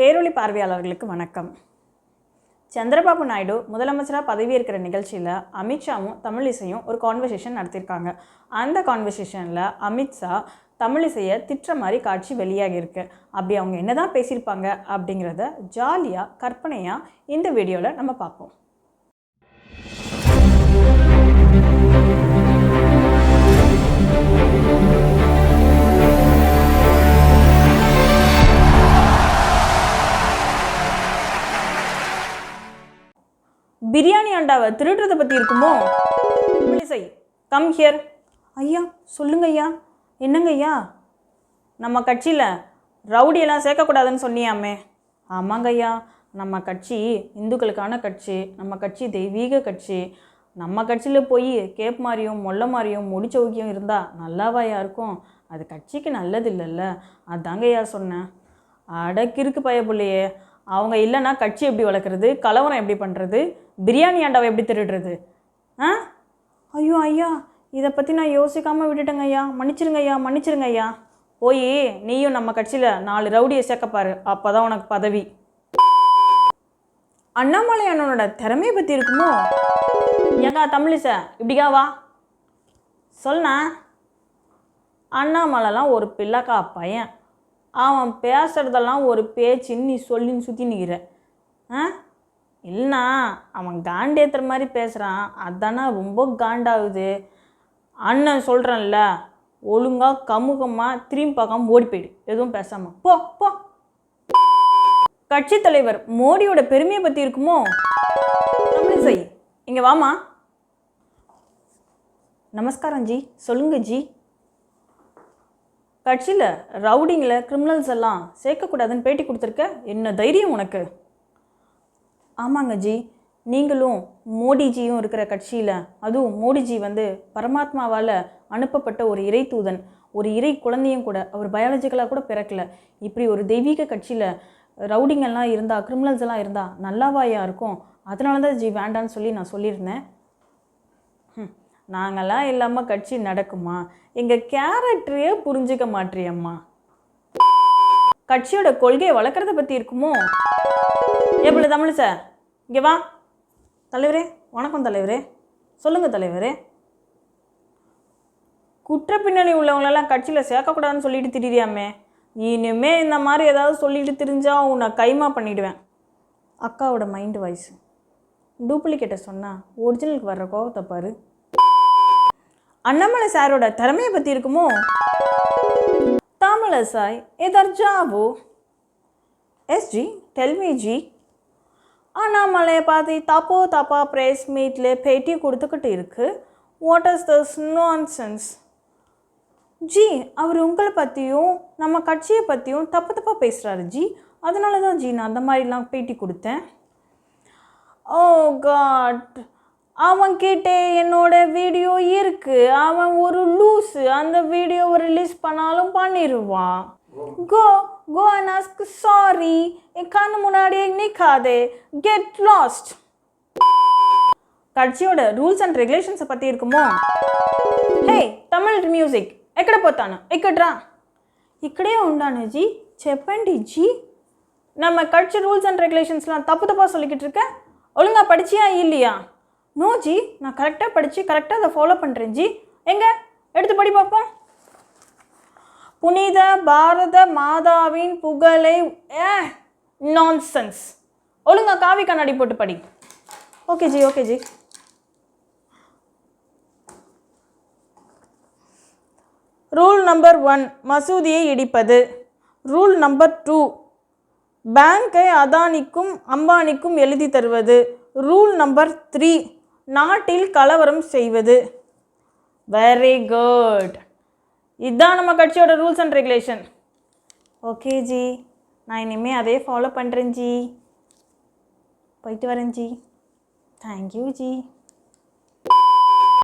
பேரொளி பார்வையாளர்களுக்கு வணக்கம். சந்திரபாபு நாயுடு முதலமைச்சராக பதவியேற்கிற நிகழ்ச்சியில் அமித்ஷாவும் தமிழிசையும் ஒரு கான்வர்சேஷன் நடத்தியிருக்காங்க. அந்த கான்வர்சேஷனில் அமித்ஷா தமிழிசையை திட்டுற மாதிரி காட்சி வெளியாகியிருக்கு அப்படி அவங்க என்ன தான் பேசியிருப்பாங்க அப்படிங்கிறத ஜாலியாக கற்பனையாக இந்த வீடியோவில் நம்ம பார்ப்போம். பிரியாணி அண்டாவை திருடுறதை பற்றி இருக்குமோ? தமிழிசை கம் ஹியர் ஐயா சொல்லுங்க ஐயா. என்னங்க ஐயா? நம்ம கட்சியில் ரவுடியெல்லாம் சேர்க்கக்கூடாதுன்னு சொன்னியாமே. ஆமாங்க ஐயா. நம்ம கட்சி இந்துக்களுக்கான கட்சி நம்ம கட்சி தெய்வீக கட்சி. நம்ம கட்சியில் போய் கேப் மாதிரியும் மொல்ல மாதிரியும் முடிச்சவுக்கியும் இருந்தால் நல்லாவாயா இருக்கும்? அது கட்சிக்கு நல்லது இல்லைல்ல அதாங்க ஐயா சொன்னேன். அடக்கிருக்கு பயப்புள்ளையே அவங்க இல்லைன்னா கட்சி எப்படி வளர்க்குறது? கலவரம் எப்படி பண்ணுறது பிரியாணி ஆண்டாவை எப்படி திருடுறது? ஆ? ஐயோ ஐயா இதை பற்றி நான் யோசிக்காமல் விட்டுட்டேங்க ஐயா. மன்னிச்சிருங்க ஐயா மன்னிச்சிருங்க ஐயா. போய் நீயும் நம்ம கட்சியில் நாலு ரவுடியை சேர்க்கப்பாரு அப்போ தான் உனக்கு பதவி. அண்ணாமலை அண்ணனோட திறமையை பற்றி இருக்குமோ? ஏங்கா தமிழிசை இப்படிக்கா வா. சொல்லுண்ணா அண்ணாமலைலாம் ஒரு பிள்ளைக்கா பையன். அவன் பேசுகிறதெல்லாம் ஒரு பேச்சுன்னு நீ சொல்லின்னு சுற்றி நிற்கிற ஆ? இல்லைண்ணா அவன் காண்டேத்துற மாதிரி பேசுகிறான் அதானா ரொம்ப காண்டாகுது. அண்ணன் சொல்கிறேன்ல ஒழுங்காக கமுகமாக திரும்பி பார்க்காம ஓடி போயிடு. எதுவும் பேசாமல் போ போ. கட்சி தலைவர் மோடியோட பெருமையை பற்றி இருக்குமோ? செய் இங்கே வாமா நமஸ்காரம் ஜி. சொல்லுங்க ஜி. கட்சியில் ரவுடிங்கில் கிரிமினல்ஸ் எல்லாம் சேர்க்கக்கூடாதுன்னு பேட்டி கொடுத்துருக்க. என்ன தைரியம் உனக்கு? ஆமாங்க ஜி. நீங்களும் மோடிஜியும் இருக்கிற கட்சியில் அதுவும் மோடிஜி வந்து பரமாத்மாவால் அனுப்பப்பட்ட ஒரு இறை தூதன் ஒரு இறை குழந்தையும் கூட அவர் பயாலஜிக்கலாக கூட பிறக்கல. இப்படி ஒரு தெய்வீக கட்சியில் ரவுடிங்கெல்லாம் இருந்தால் கிரிமினல்ஸ் எல்லாம் இருந்தால் நல்லாவாயா இருக்கும்? அதனால தான் ஜி வேண்டான்னு சொல்லி நான் சொல்லியிருந்தேன். நாங்களாம் இல்லாமல் கட்சி நடக்குமா? எங்கள் கேரக்டரையே புரிஞ்சுக்க மாட்டியம்மா கட்சியோட கொள்கையை வளர்க்குறத பற்றி இருக்குமோ? எப்படி தமிழ் சார் இங்கே வா. தலைவரே வணக்கம் தலைவரே. சொல்லுங்கள் தலைவரே. குற்ற பின்னணி உள்ளவங்களெல்லாம் கட்சியில் சேர்க்கக்கூடாதுன்னு சொல்லிட்டு திரியாமே இனிமே இந்த மாதிரி ஏதாவது சொல்லிட்டு தெரிஞ்சால் உன்னை கைமா பண்ணிவிடுவேன் அக்காவோட மைண்டு வாய்ஸ் டூப்ளிகேட்டை சொன்னால் ஒரிஜினலுக்கு வர்ற கோபத்தை பாரு. அண்ணாமலை சாரோட திறமையை பற்றி இருக்குமோ? தாமலை சாய் ஜாபு எஸ்ஜி டெல்மி ஜி அண்ணாமலையை பார்த்து தப்போ தப்பா ப்ரெஸ் மீட்டில் பேட்டி கொடுத்துக்கிட்டு இருக்குது what is this nonsense ji அவர் உங்களை பற்றியும் நம்ம கட்சியை பற்றியும் தப்பு தப்பாக பேசுகிறாரு ஜி. அதனால தான் ஜி நான் அந்த மாதிரிலாம் பேட்டி கொடுத்தேன். Oh ஓ காட் அவன்கிட்ட என்னோட வீடியோ இருக்குது அவன் ஒரு லூஸு அந்த வீடியோவை ரிலீஸ் பண்ணாலும் பண்ணிடுவான் go go and ask sorry என் கண்ணு முன்னாடியே நிற்காதே கெட் லாஸ்ட் கட்சியோட ரூல்ஸ் அண்ட் ரெகுலேஷன்ஸை பற்றி இருக்குமோ? హే తమిళ్ మ్యూజిక్ ఎక్కడ పోతాను ఇక్కడ ఇక్కడే ఉండాను ஜி செப்பண்டி ஜி? நம்ம கட்சி ரூல்ஸ் அண்ட் ரெகுலேஷன்ஸ்லாம் தப்பு தப்பாக சொல்லிக்கிட்டு இருக்கேன் ஒழுங்காக படிச்சியா இல்லையா? நோ ஜி. நான் கரெக்டாக படித்து கரெக்டாக அதை ஃபாலோ பண்ணுறேன் ஜி. எங்கே? எடுத்து படி பார்ப்போம் புனித பாரத மாதாவின் புகழை ஏ நான்சென்ஸ் ஒழுங்கா காவி கண்ணாடி போட்டு படி. Okay ji okay ji. Rule number one மசூதியை இடிப்பது. ரூல் நம்பர் டூ பேங்கை அதானிக்கும் அம்பானிக்கும் எழுதி தருவது. ரூல் நம்பர் த்ரீ நாட்டில் கலவரம் செய்வது. வெரி குட் இதுதான் நம்ம கட்சியோட rules and regulation okay ji நான் இனிமேல் அதே ஃபாலோ பண்ணுறேன் ஜி போயிட்டு வரேன் ஜி தேங்க்யூ ஜி